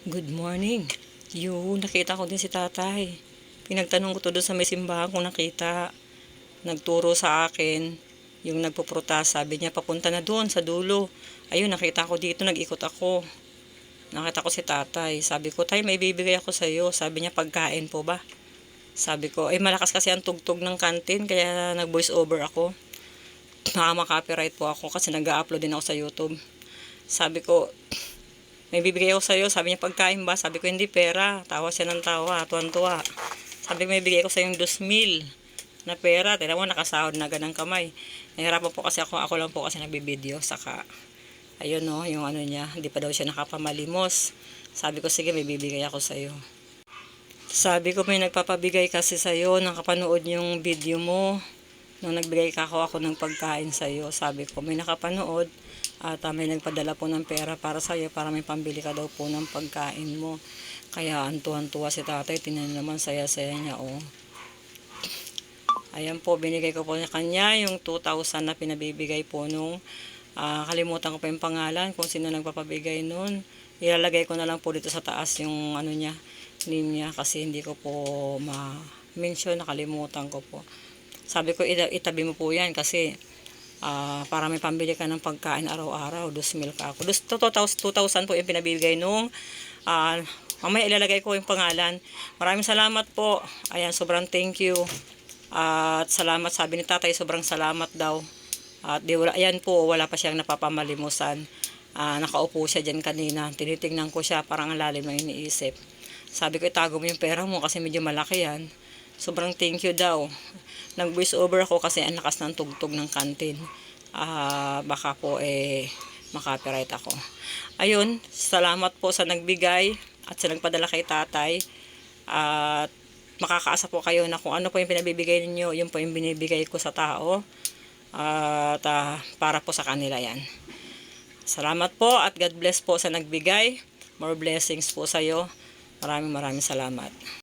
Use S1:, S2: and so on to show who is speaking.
S1: Good morning. Yun, nakita ko din si tatay. Pinagtanong ko to doon sa may simbahan kung nakita. Nagturo sa akin. Yung nagpuprutas, sabi niya papunta na doon sa dulo. Ayun, nakita ko dito, nag-ikot ako. Nakita ko si tatay. Sabi ko, tay, may bibigay ako sa iyo. Sabi niya, pagkain po ba? Sabi ko, eh malakas kasi ang tugtog ng kantin, kaya nag-voice over ako. Nakama-copyright po ako kasi nag-upload din ako sa YouTube. Sabi ko, may bibigay ako sa'yo. Sabi niya, pagkain ba? Sabi ko, hindi pera. Tawa siya ng tawa, tuwan-tuwa. Sabi ko, may bigay ako sa'yo yung 2,000 na pera. Tignan mo, nakasahod na ganang kamay. Nahirapan po kasi ako, ako lang po kasi nagbibideo. Saka, ayun no, yung ano niya, hindi pa daw siya nakapamalimos. Sabi ko, sige, may bibigay ako sa'yo. Sabi ko, may nagpapabigay kasi sa'yo, nakapanood yung video mo. Nung nagbigay ka ako, ako ng pagkain sa'yo. Sabi ko, may nakapanood at ah, may nagpadala po ng pera para sa'yo para may pambili ka daw po ng pagkain mo. Kaya antuhan-tuwa si tatay, tinan naman saya-saya niya, oh. Ayan po, binigay ko po sa kanya yung 2,000 na pinabibigay po nung ah, kalimutan ko pa yung pangalan kung sino nagpapabigay nun. Ilalagay ko na lang po dito sa taas yung ano niya, name niya kasi hindi ko po ma-mention, nakalimutan ko po. Sabi ko, ita- itabi mo po yan kasi ah, para may pambili ka ng pagkain araw-araw, 2,000 ka ako. Dus, 2,000 2,000 po yung pinabibigay nung ah, mamaya ilalagay ko yung pangalan. Maraming salamat po. Ayan, sobrang thank you. At salamat, sabi ni tatay, sobrang salamat daw. At di wala, ayan po, wala pa siyang napapamalimusan. Ah, nakaupo siya dyan kanina. Tinitingnan ko siya, parang ang lalim ng iniisip. Sabi ko, itago mo yung pera mo kasi medyo malaki yan. Sobrang thank you daw. Nag-voice over ako kasi ang lakas ng tugtog ng kantin. Ah, baka po eh makapiright ako. Ayun, salamat po sa nagbigay at sa nagpadala kay tatay. At makakaasa po kayo na kung ano po yung pinabibigay ninyo, yun po yung binibigay ko sa tao. At ah, para po sa kanila yan. Salamat po at God bless po sa nagbigay. More blessings po sa iyo. Maraming maraming salamat.